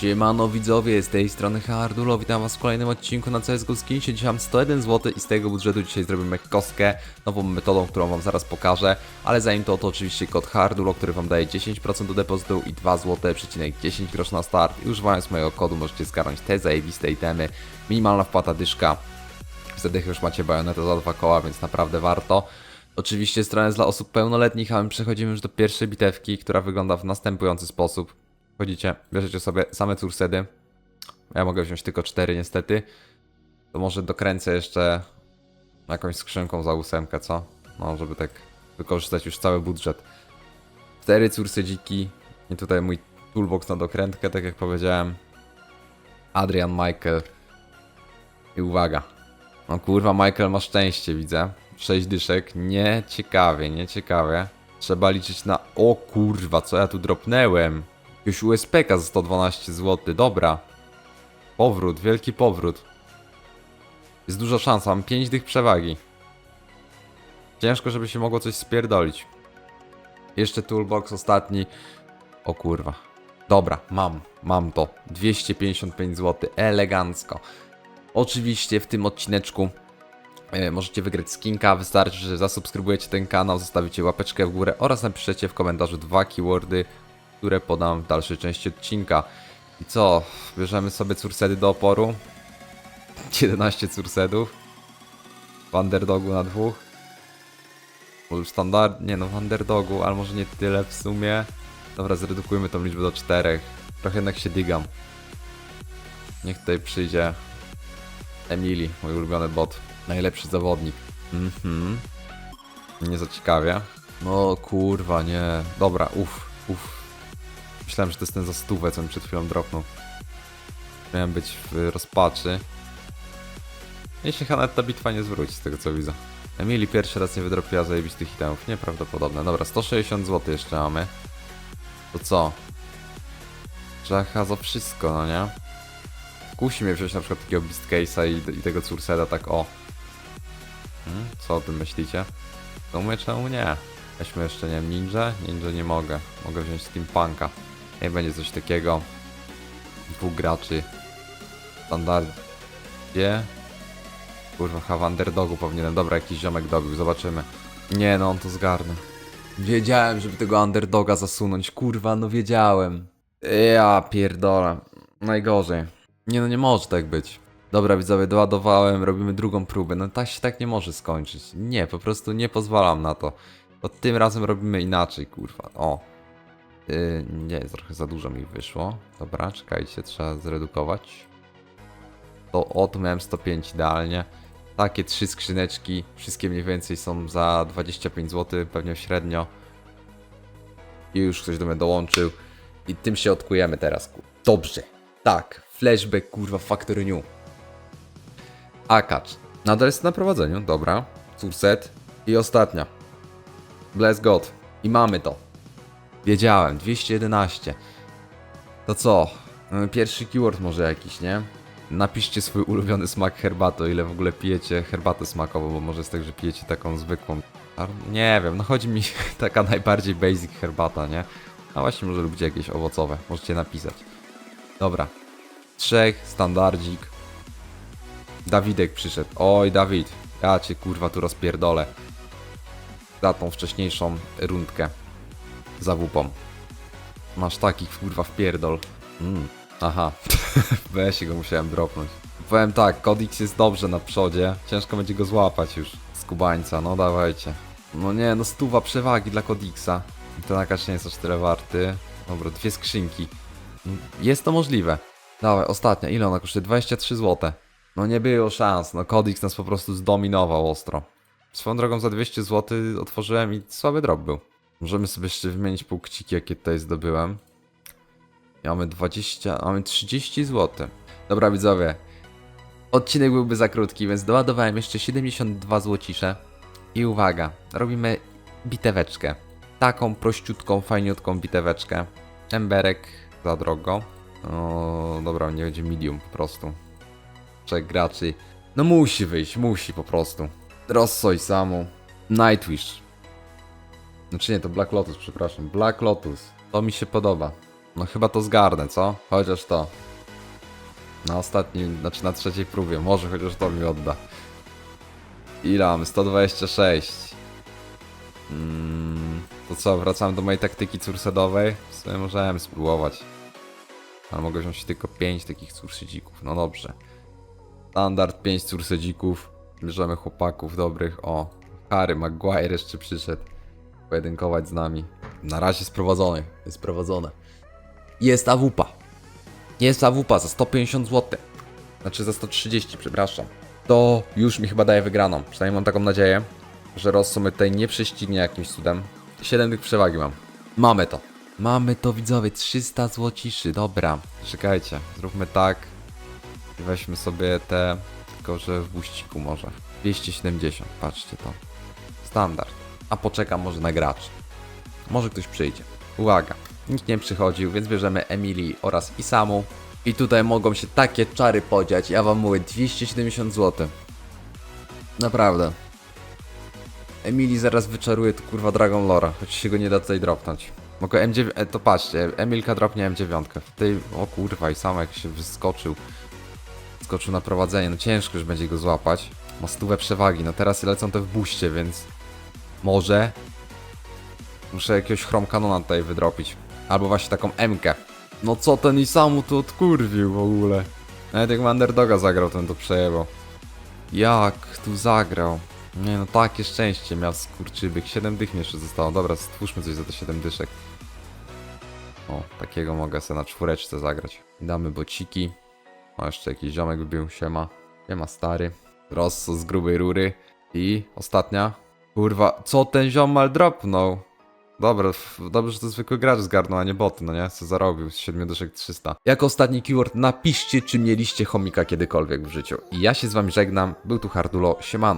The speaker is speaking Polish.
Siemano widzowie, z tej strony Hardulo, witam was w kolejnym odcinku na CSGO Skinsie. Dzisiaj mam 101 zł i z tego budżetu dzisiaj zrobimy kostkę nową metodą, którą wam zaraz pokażę. Ale zanim to, to oczywiście kod Hardulo, który wam daje 10% do depozytu i 2 zł, przecinek 10 groszy na start. I używając mojego kodu możecie zgarnąć te zajebiste itemy. Minimalna wpłata dyszka. Wtedy już macie bajonetę za dwa koła, więc naprawdę warto. Oczywiście strona jest dla osób pełnoletnich, a my przechodzimy już do pierwszej bitewki, która wygląda w następujący sposób. Chodzicie, bierzecie sobie same cursedy. Ja mogę wziąć tylko cztery niestety. To może dokręcę jeszcze jakąś skrzynką za ósemkę, co? No, żeby tak wykorzystać już cały budżet. Cztery cursedziki i tutaj mój toolbox na dokrętkę, tak jak powiedziałem. Adrian Michael. I uwaga. No kurwa, Michael ma szczęście, widzę. 6 dyszek. Nie ciekawie, nie ciekawie. Trzeba liczyć na... O kurwa, co ja tu dropnęłem? Jakiegoś USPK za 112 zł. Dobra. Powrót, wielki powrót. Jest duża szansa, mam 5 dych przewagi. Ciężko, żeby się mogło coś spierdolić. Jeszcze toolbox ostatni. O kurwa. Dobra, mam, mam to. 255 zł, elegancko. Oczywiście w tym odcineczku e, możecie wygrać skinka. Wystarczy, że zasubskrybujecie ten kanał, zostawicie łapeczkę w górę oraz napiszecie w komentarzu dwa keywordy, które podam w dalszej części odcinka. I co? Bierzemy sobie cursedy do oporu. 11 cursedów. W underdogu na dwóch. Może standard... Nie no, w underdogu, ale może nie tyle w sumie. Dobra, zredukujmy tą liczbę do czterech. Trochę jednak się digam. Niech tutaj przyjdzie Emily, mój ulubiony bot. Najlepszy zawodnik. Mhm. Nie za ciekawie. No kurwa, nie. Dobra, uff, uff. Myślałem, że to jest ten za stówę, co mi przed chwilą dropnął. Miałem być w rozpaczy. Jeśli Hanet ta bitwa nie zwróci, z tego co widzę. Emily pierwszy raz nie wydropiła zajebistych itemów. Nieprawdopodobne. Dobra, 160 zł jeszcze mamy. To co? Chyba za wszystko, no nie? Kusi mnie wziąć na przykład takiego Beast Case'a i, i tego Curseda tak o. Hmm? Co o tym myślicie? Mówię, czemu nie? Weźmy jeszcze, nie wiem, Ninja? Ninja nie mogę. Mogę wziąć Steampunka. Nie będzie coś takiego. Dwóch graczy. Standardzie. Kurwa, chyba underdogu powinienem. Dobra, jakiś ziomek dobił, zobaczymy. Nie no, on to zgarnie. Wiedziałem, żeby tego underdoga zasunąć. Kurwa, no wiedziałem. Ja pierdolę. Najgorzej. Nie no, nie może tak być. Dobra, widzowie, doładowałem, robimy drugą próbę. No tak się tak nie może skończyć. Nie, po prostu nie pozwalam na to. To tym razem robimy inaczej, kurwa. O. Yy, nie, trochę za dużo mi wyszło. Dobra, czekajcie, trzeba zredukować. To o, tu miałem 105 idealnie. Takie trzy skrzyneczki, wszystkie mniej więcej są za 25 zł, pewnie średnio. I już ktoś do mnie dołączył. I tym się odkujemy teraz. Dobrze. Tak, flashback, kurwa, Factory New. Akacz. Nadal jest na prowadzeniu, dobra. Surset. I ostatnia. Bless God. I mamy to. Wiedziałem, 211. To co? Mamy Pierwszy keyword może jakiś, nie? Napiszcie swój ulubiony smak herbaty, o ile w ogóle pijecie herbatę smakową, bo może jest tak, że pijecie taką zwykłą. Nie wiem, no chodzi mi taka najbardziej basic herbata, nie? A właśnie może lubicie jakieś owocowe, możecie napisać. Dobra. Trzech, standardzik. Dawidek przyszedł. Oj, Dawid, ja cię kurwa tu rozpierdolę. Za tą wcześniejszą rundkę. Za wupą. Masz takich kurwa wpierdol. Mm. Aha. Weź go musiałem dropnąć. Powiem tak, Kodix jest dobrze na przodzie. Ciężko będzie go złapać już z kubańca, no dawajcie. No nie, no stuwa przewagi dla Kodixa. Ten akacz nie jest aż tyle warty. Dobra, dwie skrzynki. Jest to możliwe. Dawaj, ostatnia. Ile ona kosztuje? 23 zł. No nie było szans. No Kodix nas po prostu zdominował ostro. Swoją drogą za 200 zł otworzyłem i słaby drop był. Możemy sobie jeszcze wymienić półkciki, jakie tutaj zdobyłem. I mamy 20, mamy 30 zł. Dobra widzowie. Odcinek byłby za krótki, więc doładowałem jeszcze 72 złocisze. I uwaga, robimy biteweczkę. Taką prościutką, fajniutką biteweczkę. Emberek za drogo. O, dobra, nie będzie medium po prostu. Trzech graczy. No musi wyjść, musi po prostu. Rossoj samu. Nightwish. Znaczy nie, to Black Lotus, przepraszam. Black Lotus. To mi się podoba. No chyba to zgarnę, co? Chociaż to. Na ostatnim, znaczy na trzeciej próbie. Może chociaż to mi odda. Ile mam? 126. Mm, to co, wracamy do mojej taktyki cursedowej? W sumie możemy spróbować. Ale mogę wziąć tylko 5 takich cursydzików. No dobrze. Standard 5 cursydzików. Bierzemy chłopaków dobrych. O, Harry Maguire jeszcze przyszedł. Pojedynkować z nami. Na razie sprowadzony. Jest sprowadzone. Jest AWP. Jest AWP za 150 zł. Znaczy za 130, przepraszam. To już mi chyba daje wygraną. Przynajmniej mam taką nadzieję, że Rosso mnie tutaj nie prześcignie jakimś cudem. 7 tych przewagi mam. Mamy to. Mamy to widzowie, 300 złociszy, dobra. Czekajcie, zróbmy tak. I weźmy sobie te, tylko że w buściku może. 270, patrzcie to. Standard. A poczekam może na graczy. Może ktoś przyjdzie. Uwaga, nikt nie przychodził, więc bierzemy Emilii oraz Isamu. I tutaj mogą się takie czary podziać. Ja wam mówię, 270 zł. Naprawdę. Emilii zaraz wyczaruje tu kurwa Dragon Lora, choć się go nie da tutaj dropnąć. Mogę M9, e, to patrzcie, Emilka dropnie M9. W tej, o kurwa, i sam jak się wyskoczył. Skoczył na prowadzenie, no ciężko już będzie go złapać. Ma stówę przewagi, no teraz lecą te w buście, więc może muszę jakiegoś Chrome Canona tutaj wydropić. Albo właśnie taką M-kę. No co ten i samu tu odkurwił w ogóle. Nawet jak Underdoga zagrał, ten to przejebał. Jak tu zagrał? Nie no, takie szczęście miał skurczybyk. 7 dych mi jeszcze zostało. Dobra, stwórzmy coś za te 7 dyszek. O, takiego mogę sobie na czwóreczce zagrać. Damy bociki. O, jeszcze jakiś ziomek wbił, siema. Siema stary. Rosso z grubej rury. I ostatnia. Kurwa, co ten ziomal dropnął? Dobra, dobrze, że to zwykły gracz zgarnął, a nie boty, no nie? Co zarobił z 7 dyszek 300. Jako ostatni keyword napiszcie, czy mieliście chomika kiedykolwiek w życiu. I ja się z wami żegnam. Był tu Hardulo, siemano.